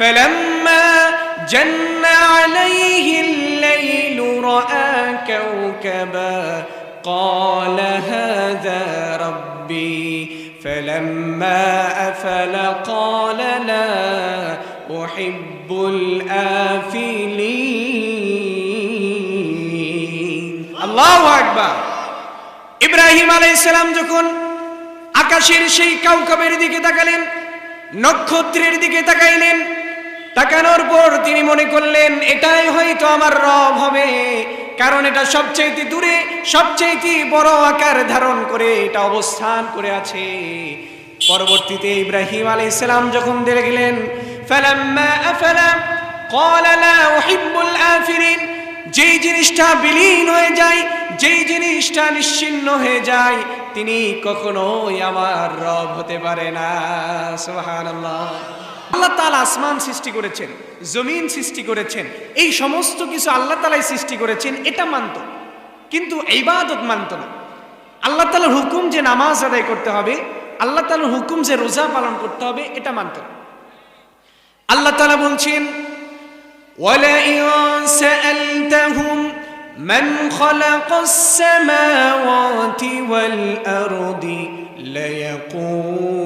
فلما جن عليه الليل رأى كوكبا قال هذا ربي فلما أفل قال لا أحب الآفلين الله أكبر ইব্রাহিম আলাইসালাম যখন আকাশের সেই কাউকাবের দিকে তাকালেন নক্ষত্রের দিকে তাকাইলেন তাকানোর পর তিনি মনে করলেন, এটাই হয়তো আমার রব হবে। কারণ এটা সবচেয়ে দূরে সবচেয়ে বড় আকার ধারণ করে এটা অবস্থান করে আছে। পরবর্তীতে ইব্রাহিম আলী ইসলাম যখন দেরে গেলেন যেই জিনিসটা বিলীন হয়ে যায়, যেই জিনিসটা নিশ্চিন্ন হয়ে যায়, তিনি কখনোই আমার রব হতে পারে না। সোহান আল্লাহ তাআলা আসমান সৃষ্টি করেছেন জমিন সৃষ্টি করেছেন এই সমস্ত কিছু আল্লাহ তালাই সৃষ্টি করেছেন এটা মানত কিন্তু ইবাদত মানত না আল্লাহ তাআলার হুকুম যে নামাজ আদায় করতে হবে আল্লাহ তাআলার হুকুম যে রোজা পালন করতে হবে এটা মানত না আল্লাহ তাআলা বলছেন ولئن سألتهم من خلق السماوات والأرض ليقولن الله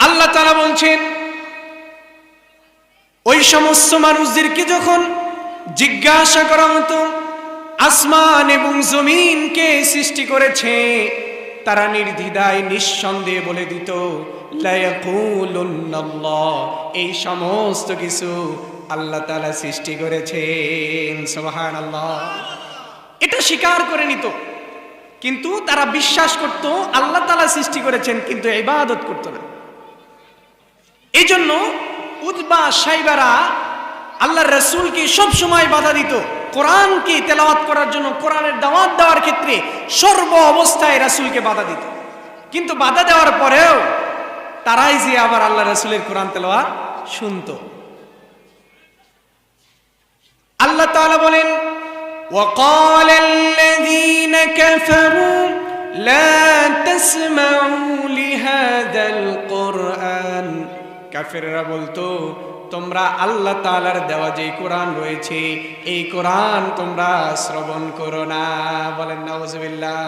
আল্লাহ তাআলা বলছেন, ওই সমস্ত মানুষদেরকে যখন জিজ্ঞাসা করা হতো, আসমান এবং জমিনকে সৃষ্টি করেছে, তারা নির্দ্বিধায়, নিঃসন্দেহে বলে দিত এই সমস্ত কিছু আল্লাহ তাআলা সৃষ্টি করেছেন, সুবহানাল্লাহ। এটা স্বীকার করে নিত। কিন্তু তারা বিশ্বাস করত, আল্লাহ তালা সৃষ্টি করেছেন, কিন্তু ইবাদত করত না। এই জন্য উদ্বা সাইবারা আল্লাহর রসুলকে সব সময় বাধা দিত, কোরআনকে তেলাওয়াত করার জন্য, কোরআনের দাওয়াত দেওয়ার ক্ষেত্রে সর্ব অবস্থায় রাসূলকে বাধা দিত। কিন্তু বাধা দেওয়ার পরেও তারাই যে আবার আল্লাহ রসুলের কোরআন তেলাওয়াত শুনত। আল্লাহ তাআলা বলেন وقال الذين كفروا لا تسمعوا لهذا القرآن কাফেররা বলতো তোমরা আল্লাহ তাআলার দেওয়া যে কোরআন রয়েছে এই কোরআন তোমরা শ্রবণ করো না বলেন নাউজুবিল্লাহ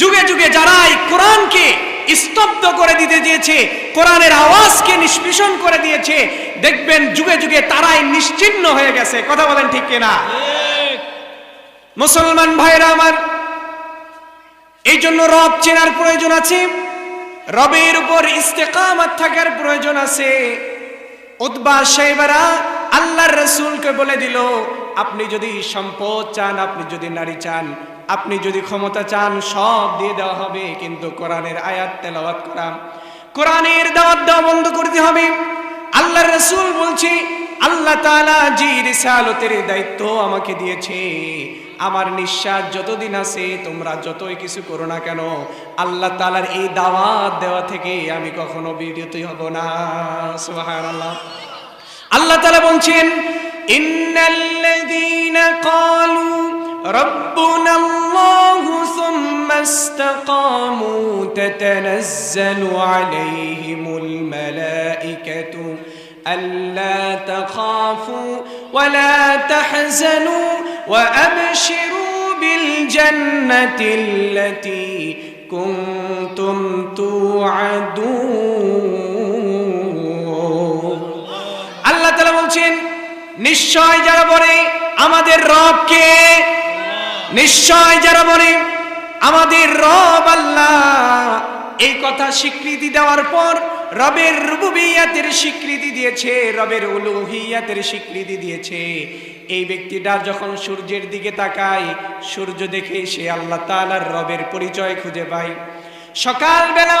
যুগে যুগে যারা এই কোরআনকে স্তব্ধ করে দিতে দিয়েছে কোরআনের আওয়াজকে নিষ্পিষণ করে দিয়েছে দেখবেন যুগে যুগে তারাই নিশ্চিহ্ন হয়ে গেছে কথা বলেন ঠিক কিনা মুসলমান ভাইরা আমার এই জন্য রব চেনার প্রয়োজন আছে, রবের উপর ইস্তেকামত থাকার প্রয়োজন আছে। উদ্বা সাহেবেরা আল্লাহর রসুলকে বলে দিল, আপনি যদি সম্পদ চান, আপনি যদি নারী চান, আপনি যদি ক্ষমতা চান, সব দিয়ে দেওয়া হবে, কিন্তু কোরআনের আয়াত তেলাওয়াত করা, কোরআনের দাওয়াত দেওয়া বন্ধ করতে হবে। আল্লাহর রসুল বলছে, আল্লাহ তাআলা যে রিসালতের দায়িত্ব আমাকে দিয়েছে আমার নিঃশ্বাস যতদিন আছে তোমরা যতই কিছু করো না কেন আল্লাহ তাআলার এই দাওয়াত দেওয়া থেকে আমি কখনো বিরত হব না সুবহানাল্লাহ আল্লাহ তাআলা বলছেন ইন্নাল্লাযীনা ক্বালু ربنا الله ثم استقاموا تتنزل عليهم الملائكة ألا تخافوا ولا تحزنوا وأبشروا بالجنة التي كنتم توعدون আল্লাহ তালা বলছেন নিশ্চয় যারা বলে আমাদের রবকে নিশ্চয় যারা বলে আমাদের রব আল্লাহ এই কথা স্বীকৃতি দেওয়ার পর রবের রুবুবিয়াতের স্বীকৃতি দিয়েছে রবের উলুহিয়াতের স্বীকৃতি দিয়েছে এই ব্যক্তিটা যখন সূর্যের দিকে তাকায়, সূর্য দেখে সে আল্লাহ তাআলার রবের পরিচয় খুঁজে পায়। সকালবেলা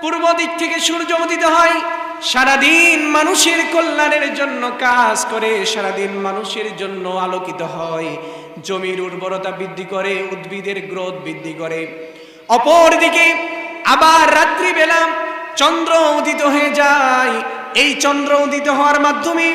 পূর্ব দিক থেকে সূর্য উদিত হয়। সারাদিন মানুষের কল্যাণের জন্য কাজ করে, সারাদিন মানুষের জন্য আলোকিত হয়। জমির উর্বরতা বৃদ্ধি করে, উদ্ভিদের গ্রোথ বৃদ্ধি করে। অপরদিকে আবার রাত্রিবেলা চন্দ্র উদিত হয়ে যায়। এই চন্দ্র উদিত হওয়ার মাধ্যমে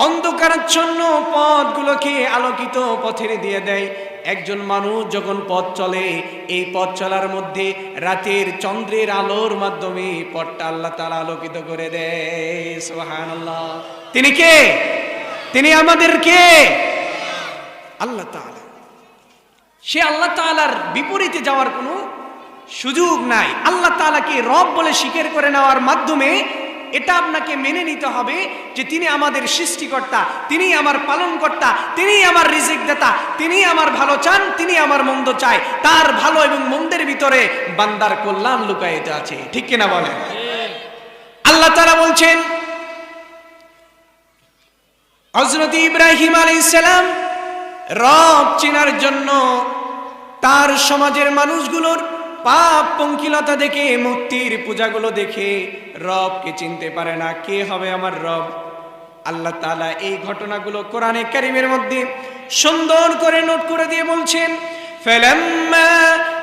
অন্ধকারাচ্ছন্ন পথগুলোকে আলোকিত পথের দিয়ে দেয়। একজন মানুষ যখন পথ চলে, এই পথ চলার মধ্যে রাতের চন্দ্রের আলোর মাধ্যমে পথটা আল্লাহ তালা আলোকিত করে দেয়। সুবহানাল্লাহ। তিনি কে? তিনি আমাদের কে? আল্লাহ সে আল্লাহ তাআলার বিপরীতে যাওয়ার কোনো সুযোগ নাই। আল্লাহ তাআলাকে রব বলে স্বীকার করে নেওয়ার মাধ্যমে এটা আপনাকে মেনে নিতে হবে যে তিনি আমাদের সৃষ্টিকর্তা, তিনি আমার পালনকর্তা, তিনি আমার রিজিক দাতা, তিনি আমার ভালো চান, তিনি আমার মন্দ চায়। তার ভালো এবং মন্দের ভিতরে বান্দার কল্যাণ লুকায়িত আছে। ঠিক কিনা বলেন? আল্লাহ তাআলা বলছেন হজরত ইব্রাহিম আলাইসালাম রব চেনার জন্য তার সমাজের মানুষগুলোর পাপ পঙ্কিলতা দেখে মূর্তির পূজাগুলো দেখে রবকে চিনতে পারে না কে হবে আমার রব আল্লাহ তাআলা এই ঘটনাগুলো কোরআনে কারিমের মধ্যে সুন্দর করে নোট করে দিয়ে বলছেন فلما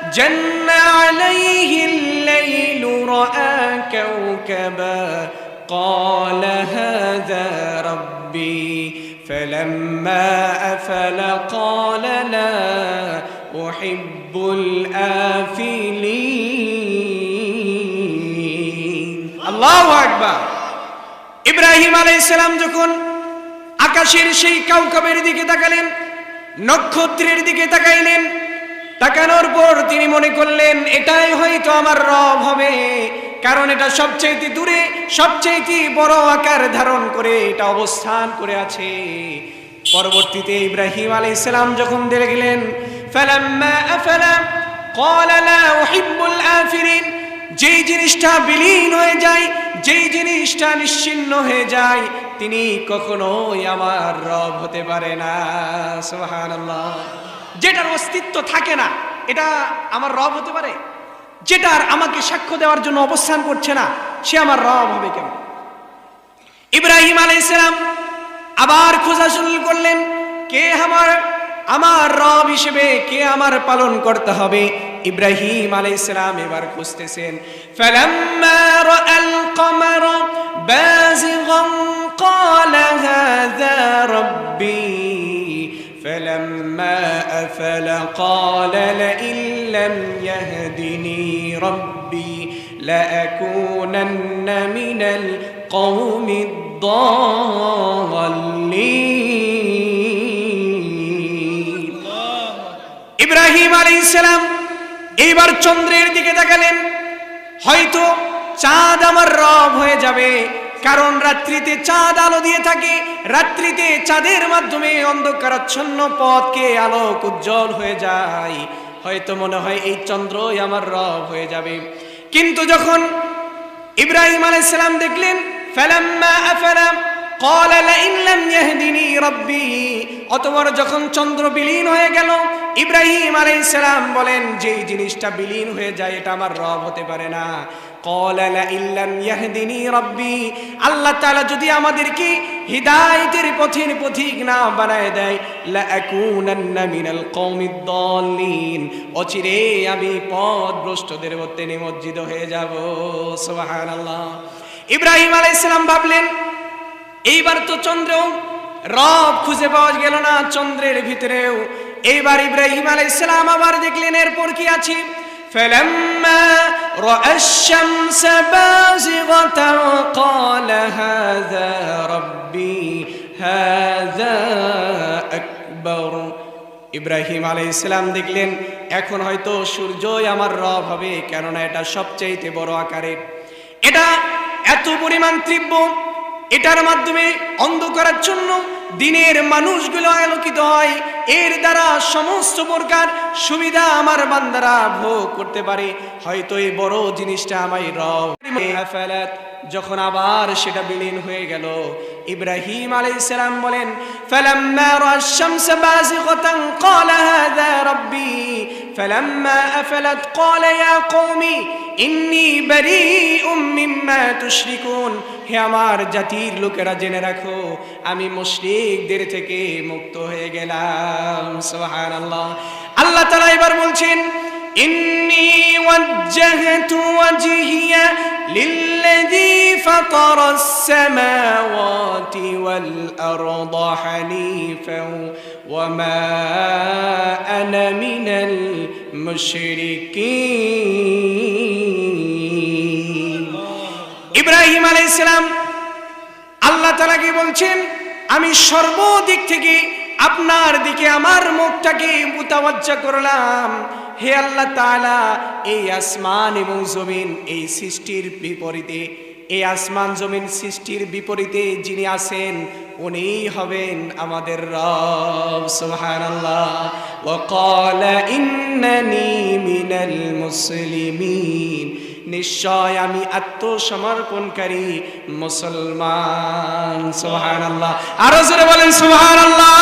جن عليه الليل رأى كوكبا قال هذا ربي فلما أفل قال لا أحب الآفلين الله أكبر ইব্রাহিম আলাইসালাম যখন আকাশের সেই কাউকাবের দিকে তাকালেন নক্ষত্রের দিকে তাকাইলেন তাকানোর পর তিনি মনে করলেন এটাই হয়তো আমার রব হবে কারণ এটা সবচেয়ে দূরে সবচেয়ে বড় আকার ধারণ করে এটা অবস্থান করে আছে পরবর্তীতে ইব্রাহিম আলাইসালাম যখন দেখে গেলেন ফালাম্মা আফালা قال لا أحب الآفلين যেই জিনিসটা বিলীন হয়ে যায়, যেই জিনিসটা নিশ্চিন্ন হয়ে যায়, তিনি কখনোই আমার রব হতে পারে না। সুবহানাল্লাহ। যেটার অস্তিত্ব থাকে না, এটা আমার রব হতে পারে। যেটার আমাকে সাক্ষ্য দেওয়ার জন্য অবস্থান করছে না, সে আমার রব হবে কেমন? ইব্রাহিম আলাইসালাম আবার খোঁজা শুরু করলেন, কে আমার আমার রব হিসেবে কে আমার পালন করতে হবে? ইব্রাহিম আলাইসালাম এবার খুঁজতেছেন فلما راى القمر بازغا قال هذا ربي فلما افل قال لئن لم يهدني ربي لاكونن من القوم الضالين ইব্রাহিম আলাইসালাম এইবার চন্দ্রের দিকে দেখালেন। হয়তো চাঁদ আমার রব হয়ে যাবে, কারণ রাত্রিতে চাঁদ আলো দিয়ে থাকে। রাত্রিতে চাঁদের মাধ্যমে অন্ধকারাচ্ছন্ন পথকে আলোক উজ্জ্বল হয়ে যায়। হয়তো মনে হয় এই চন্দ্রই আমার রব হয়ে যাবে। কিন্তু যখন ইব্রাহিম আলাইসালাম দেখলেন, ফেলাম্মা আফালাম কলালা ইল্লাম ইয়াহদিনী রব্বি। অতবার যখন চন্দ্র বিলীন হয়ে গেল ইব্রাহিম আলাই সালাম বলেন যে জিনিসটা বিলীন হয়ে যায়, এটা আমার রব হতে পারে না। আল্লাহ যদি পথের অচিরে আমি ভ্রষ্টদের মধ্যে নিমজ্জিত হয়ে ইব্রাহিম আলাইসালাম ভাবলেন, এইবার তো চন্দ্রেও রব খুঁজে পাওয়া গেল না, চন্দ্রের ভিতরেও এইবার ইব্রাহিম আলাইসালাম আবার দেখলেন এরপর কি আছে فلما رأى الشمس بازغة قال هذا ربي هذا أكبر ইব্রাহিম আলাইসালাম দেখলেন এখন হয়তো সূর্যই আমার রব হবে কেননা এটা সবচাইতে বড় আকারের এটা এত পরিমাণ তীব্র এটার মাধ্যমে অন্ধকারাচ্ছন্ন দিনের মানুষগুলো আলোকিত হয়। এর দ্বারা সমস্ত প্রকার সুবিধা আমার বান্দারা ভোগ করতে পারে। হয়তো এই বড় জিনিসটা আমায় রব যখন আবার সেটা বিলীন হয়ে গেল, ইব্রাহিম আলাইসালাম বলেন হে আমার জাতির লোকেরা, জেনে রাখো, আমি মুশরিকদের থেকে মুক্ত হয়ে গেলাম। সুবহানাল্লাহ। আল্লাহ তালা এবার বলছেন للذي فطر السماوات والأرض حنيفا وما أنا من المشركين ইব্রাহিম আলাইসালাম আল্লাহ তালাকে বলছেন আমি সর্বদিক থেকে আপনার দিকে আমার মুখটাকে মুতাবাজ্জা করলাম হে আল্লাহ তাআলা, এই আসমান এবং জমিন এই সৃষ্টির বিপরীতে, এই আসমান জমিন সৃষ্টির বিপরীতে যিনি আছেন উনি হবেন আমাদের রব, সুবহানাল্লাহ। মুসলিমিন, নিশ্চয় আমি আত্মসমর্পণকারী মুসলমান, সুবহানাল্লাহ। আরও জোরে বলেন, সুবহানাল্লাহ।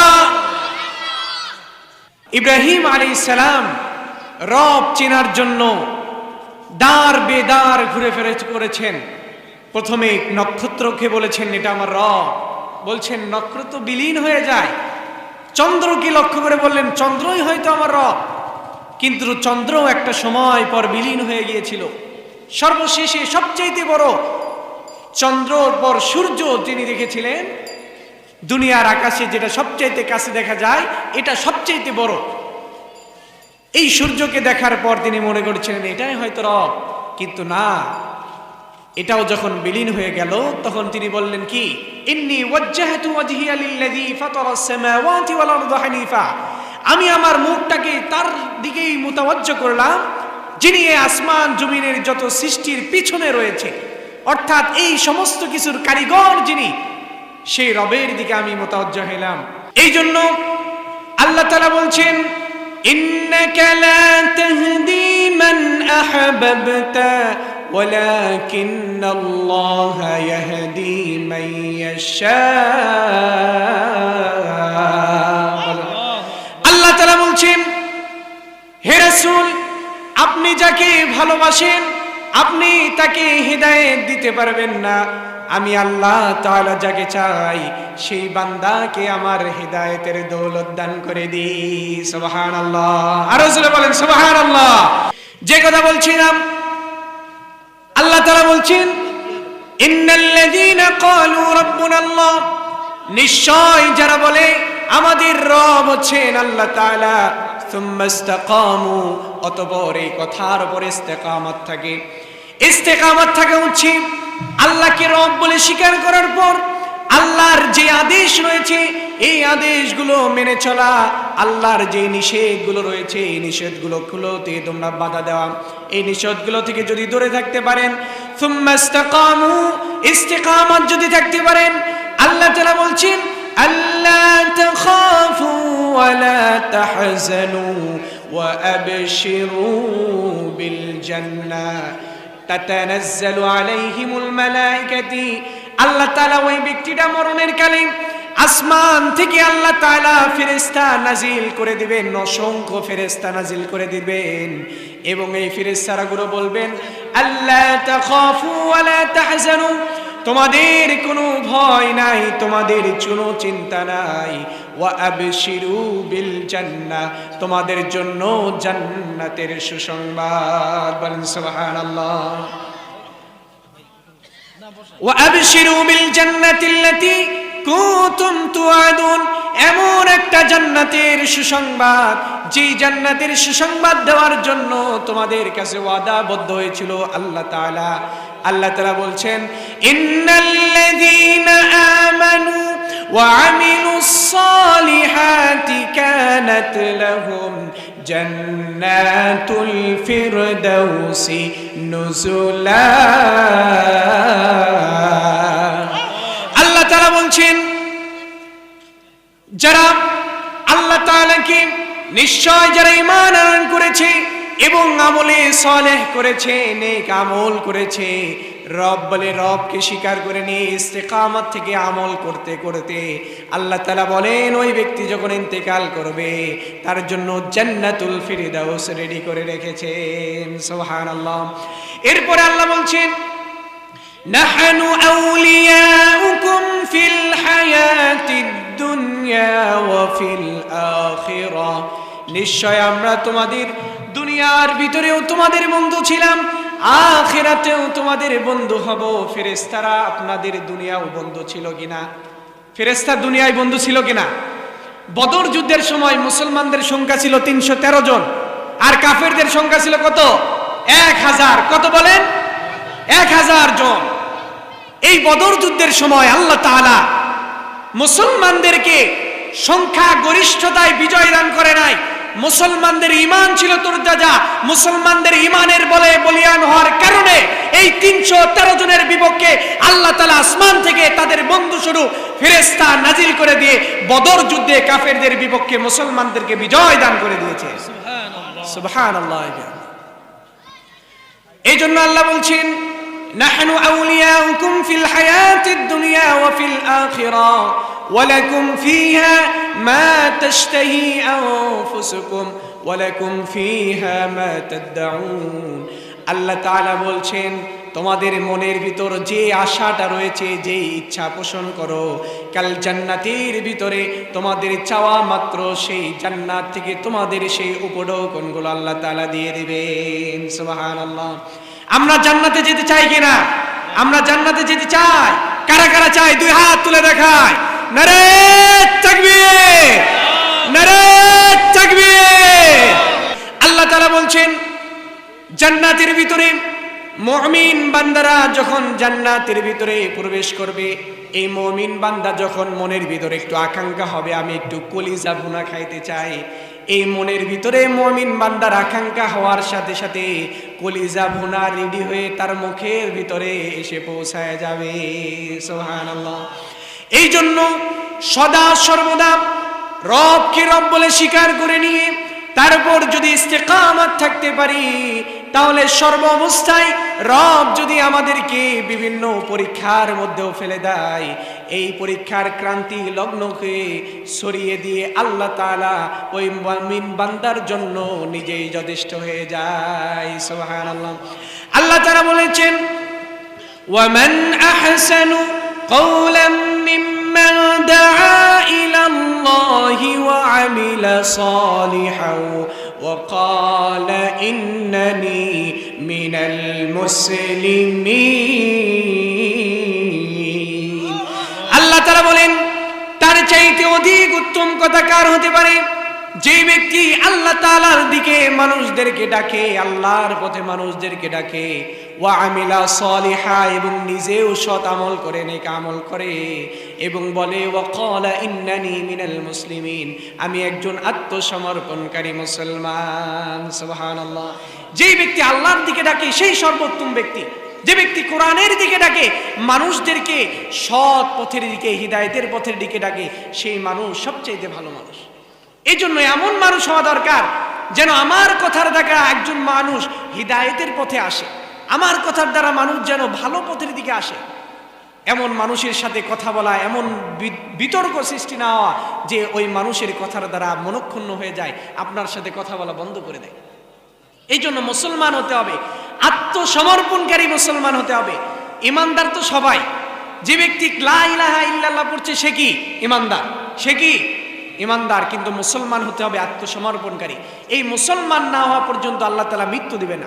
ইব্রাহিম আলাইহিস সালাম রব চেনার জন্য দার বেদার ঘুরে ফিরে করেছেন। প্রথমে নক্ষত্রকে বলেছেন, এটা আমার রব। বলছেন, নক্ষত্র বিলীন হয়ে যায়। চন্দ্রকে লক্ষ্য করে বললেন, চন্দ্রই হয়তো আমার রব। কিন্তু চন্দ্র একটা সময় পর বিলীন হয়ে গিয়েছিল। সর্বশেষে সবচাইতে বড় চন্দ্রর পর সূর্য তিনি দেখেছিলেন, দুনিয়ার আকাশে যেটা সবচাইতে কাছে দেখা যায়, এটা সবচাইতে বড়। এই সূর্যকে দেখার পর তিনি মনে করেছিলেন, এটাই হয়তো রব। কিন্তু না, এটাও যখন বিলীন হয়ে গেল, তখন তিনি বললেন, কি? ইন্নি ওয়াজ্জাহাতু ওয়াজহিয়া লিল্লাযী ফাতারাস সামাওয়াতি ওয়াল আরদা হানিফা। আমি আমার মুখটাকে তার দিকেই মুতাওয়াজ্জ করলাম, যিনি এই আসমান জমিনের যত সৃষ্টির পিছনে রয়েছে। অর্থাৎ এই সমস্ত কিছুর কারিগর যিনি, সেই রবের দিকে আমি মোতাবজ্জ হইলাম। এই জন্য আল্লাহ তাআলা বলছেন ইন্নাকা লা তাহদি মান আহবাবতা ولكن الله يهدي من يشاء আল্লাহ তাআলা বলছেন হে রাসূল আপনি যাকে ভালোবাসেন আপনি তাকে হৃদায়ত দিতে পারবেন না আমি আল্লাহ তাআলা যাকে চাই, সেই বান্দাকে আমার হৃদায়তের দৌলত দান করে দিই। সুবহানাল্লাহ। আরও জোরে বলেন, সুবহানাল্লাহ। যে কথা বলছিলাম, আল্লাহ তাআলা বলছেন, ইন্নাল্লাযীনা ক্বালু রাব্বুনাল্লাহ। নিশ্চয় যারা বলে, আমাদের রব হচ্ছেন আল্লাহ তাআলা। সুম্মা ইসতাকামু, অতঃপর এই কথার উপর ইস্তেকামত থাকে। ইস্তেকামত থাকে হচ্ছে আল্লাহকে রব বলে স্বীকার করার পর আল্লাহর যে আদেশ রয়েছে, এই আদেশগুলো মেনে চলা, আল্লাহর যে নিষেধগুলো রয়েছে, এই নিষেধগুলোগুলোতে তোমরা বাধা দেওয়া। এই নিষেধগুলো থেকে যদি দূরে থাকতে পারেন ইস্তেকামত যদি থাকতে পারেন, আল্লাহ তাআলা বলছেন আল্লাহ তাখাফু বিল জান্নাহ। আল্লাহ তাআলা ওই ব্যক্তিটা মরণের আসমান থেকে আল্লাহ তাআলা ফেরেশতা নাজিল করে দিবেন ফেরেশতা নাজিল করে দিবেন। এবং এই ফেরেশতারা বলবেন আল্লাহ তোমাদের কোনো ভয় নাই, তোমাদের কোনো চিন্তা নাই। তোমাদের জন্য জান্নাতের সুসংবাদ। বলেন সুবহানাল্লাহ। এমন একটা জান্নাতের সুসংবাদ, যেই জান্নাতের সুসংবাদ দেওয়ার জন্য তোমাদের কাছে ওয়াদাবদ্ধ হয়েছিল আল্লাহ তাআলা। আল্লাহ বলছেন, ইন্নাল্লাযীনা আমানু ওয়া আমিলুস সালিহাতি কানাত লাহুম জান্নাতুল ফিরদাউসি নুজুলা আল্লাহ তাআলা বলছেন, যারা আল্লাহ তাআলাকে নিশ্চয় যারা ঈমান আনয়ন করেছে এবং আমলে সলেহ করেছে, নেক আমল করেছে রব বলে রবকে স্বীকার করে নিয়ে ইস্তেকামত থেকে আমল করতে করতে আল্লাহ তাআলা বলেন ওই ব্যক্তি যখন ইন্তেকাল করবে তার জন্য জান্নাতুল ফিরদাউস রেডি করে রেখেছেন সুবহানাল্লাহ এরপরে আল্লাহ বলছেন نحن أولياؤكم في الحياة الدنيا وفي الآخرة নিশ্চয় আমরা তোমাদের দুনিয়ার ভিতরেও তোমাদের বন্ধু ছিলাম আখিরাতেও তোমাদের বন্ধু হব ফেরেস্তারা আপনাদের দুনিয়াও বন্ধু ছিল কিনা? ফেরেস্তা দুনিয়ায় বন্ধু ছিল কিনা? বদর যুদ্ধের সময় মুসলমানদের সংখ্যা ছিল তিনশো তেরো জন, আর কাফেরদের সংখ্যা ছিল কত? এক হাজার, কত বলেন? এক হাজার জন। এই বদর যুদ্ধের সময় আল্লাহ তাআলা মুসলমানদেরকে সংখ্যা গরিষ্ঠতায় বিজয় দান করে নাই মুসলমানদের ইমান ছিল তরতাজা মুসলমানদের ইমানের বলে বলিয়ান হওয়ার কারণে এই তিনশো তেরো জনের বিপক্ষে আল্লাহ তালা আসমান থেকে তাদের বন্ধু স্বরূপ ফেরেস্তা নাজিল করে দিয়ে বদর যুদ্ধে কাফেরদের বিপক্ষে মুসলমানদেরকে বিজয় দান করে দিয়েছে। এই জন্য আল্লাহ বলছেন নাহনু আউলিয়াউকুম ফিল হায়াতিদ দুনিয়া ওয়া ফিল আখিরা। ولكم فيها ما تشتهي أنفسكم ولكم فيها ما تدعون আল্লাহ তাআলা বলছেন তোমাদের মনের ভিতর যে আশাটা রয়েছে যে ইচ্ছা পোষণ করো কাল জান্নাতের ভিতরে তোমাদের চাওয়া মাত্র সেই জান্নাত থেকে তোমাদের সেই উপঢৌকনগুলো আল্লাহ তাআলা দিয়ে দিবেন সুবহানাল্লাহ আমরা জান্নাতে যেতে চাই কিনা আমরা জান্নাতে যেতে চাই কারা কারা চাই দুই হাত তুলে দেখায় নারে তাকবীর নারে তাকবীর। আল্লাহ তাআলা বলছেন, জান্নাতের ভিতরে মুমিন বান্দারা যখন জান্নাতের ভিতরে প্রবেশ করবে, এই মুমিন বান্দা যখন মনের ভিতরে একটু আকাঙ্ক্ষা হবে, আমি একটু কলিজা ভুনা খাইতে চাই, এই মনের ভিতরে মুমিন বান্দার আকাঙ্ক্ষা হওয়ার সাথে সাথে কলিজা ভুনা রেডি হয়ে তার মুখের ভিতরে এসে পৌঁছায় যাবে। সুবহানাল্লাহ। এই জন্য সদা সর্বদা রবকে রব বলে স্বীকার করে নিয়ে তারপর যদি ইস্তেকামাত থাকতে পারি, তাহলে সর্ব অবস্থায় রব যদি আমাদেরকে বিভিন্ন পরীক্ষার মধ্যেও ফেলে দেয়, এই পরীক্ষার ক্রান্তি লগ্নকে সরিয়ে দিয়ে আল্লাহ তালা ওই মিন বান্দার জন্য নিজেই যথেষ্ট হয়ে যায়। সোহান আল্লাহ আল্লাহ তারা বলেছেন ওয়ামেন আহসানু কৌলাম ممن دعا إلى الله وعمل صالحا وقال إنني من المسلمين আল্লাহ তারা বলেন তার চাইতে অধিক উত্তম কথা কার হতে পারে যে ব্যক্তি আল্লাহ তাআলার দিকে মানুষদেরকে ডাকে আল্লাহর পথে মানুষদেরকে ডাকে ওয়া আমিলা সলিহা, এবং নিজেও সৎ আমল করে, নেক আমল করে। এবং বলে, ওয়া ক্বালা ইন্নানি মিনাল মুসলিমিন আমি একজন আত্মসমর্পণকারী মুসলমান সুবহানাল্লাহ। যেই ব্যক্তি আল্লাহর দিকে ডাকে, সেই সর্বোত্তম ব্যক্তি। যে ব্যক্তি কোরআনের দিকে ডাকে, মানুষদেরকে সৎ পথের দিকে, হৃদায়তের পথের দিকে ডাকে, সেই মানুষ সবচেয়ে ভালো মানুষ। এই জন্য এমন মানুষ হওয়া দরকার, যেন আমার কথার দ্বারা একজন মানুষ হৃদায়তের পথে আসে। আমার কথার দ্বারা মানুষ যেন ভালো পথের দিকে আসে। এমন মানুষের সাথে কথা বলা, এমন বিতর্ক সৃষ্টি না হওয়া যে ওই মানুষের কথার দ্বারা মনক্ষুণ্ণ হয়ে যায়, আপনার সাথে কথা বলা বন্ধ করে দেয়। এই জন্য মুসলমান হতে হবে, আত্মসমর্পণকারী মুসলমান হতে হবে। ইমানদার তো সবাই। যে ব্যক্তি লা ইলাহা ইল্লাল্লাহ পড়ছে সে কি? ইমানদার। সে কি? ইমানদার, কিন্তু মুসলমান হতে হবে আত্মসমর্পণকারী। এই মুসলমান না হওয়া পর্যন্ত আল্লাহ তালা মৃত্যু দিবে না।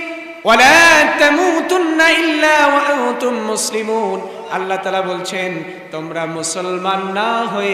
ওয়ালা تموتن ওয়া مسلمون আল্লাহ তাআলা বলছেন তোমরা মুসলমান না হয়ে